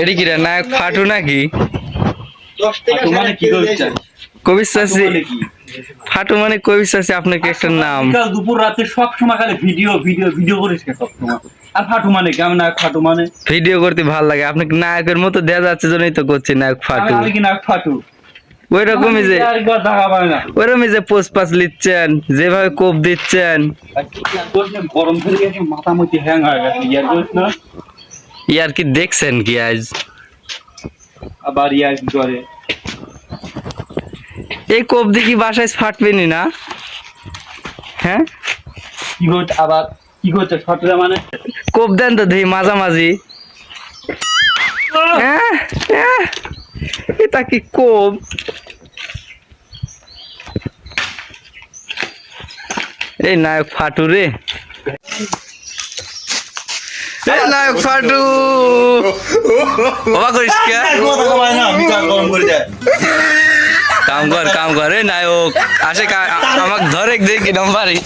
এটি কি রে নায়ক ফাটু নাকি? মানে কি করছেন কবির চাষি ফাটু মানে কবির চাষি আপনার কি একটা নাম? দুপুর রাতে সব সময় খালি ভিডিও ভিডিও ভিডিও করিস সব সময় আর ফাটু মানে কেমন নায়ক ফাটু মানে? ভিডিও করতে ভালো লাগে আপনাকে নায়কের মতো দেয়া যাচ্ছে জন্যই তো করছি নায়ক ফাটু আমি কি নায়ক ফাটু। ওই রকমই যে দেখা ওরকমই যে পোস্ট পাস লিখছেন যেভাবে কোপ দিচ্ছেন। গরম ধরে গেছে মাথা মতি হ্যাং হয়ে গেছে ইয়ার কি দেখছেন কি আজ? আবার ইয়ার কি করে এই কোপ কি বাসায় ফাটবেনি না। হ্যাঁ? কি করছে আবার? কি করছে মানে? কোপ দেন তো দেখি মাঝামাঝি। হ্যাঁ, হ্যাঁ, এটা কি কোপ? এই নায়ক ফাটু রে। নায়ক ফাটু। কাম কর কাম কর। এই নায়ক, আসে আমাকে ধরে দেখি নাম্বারই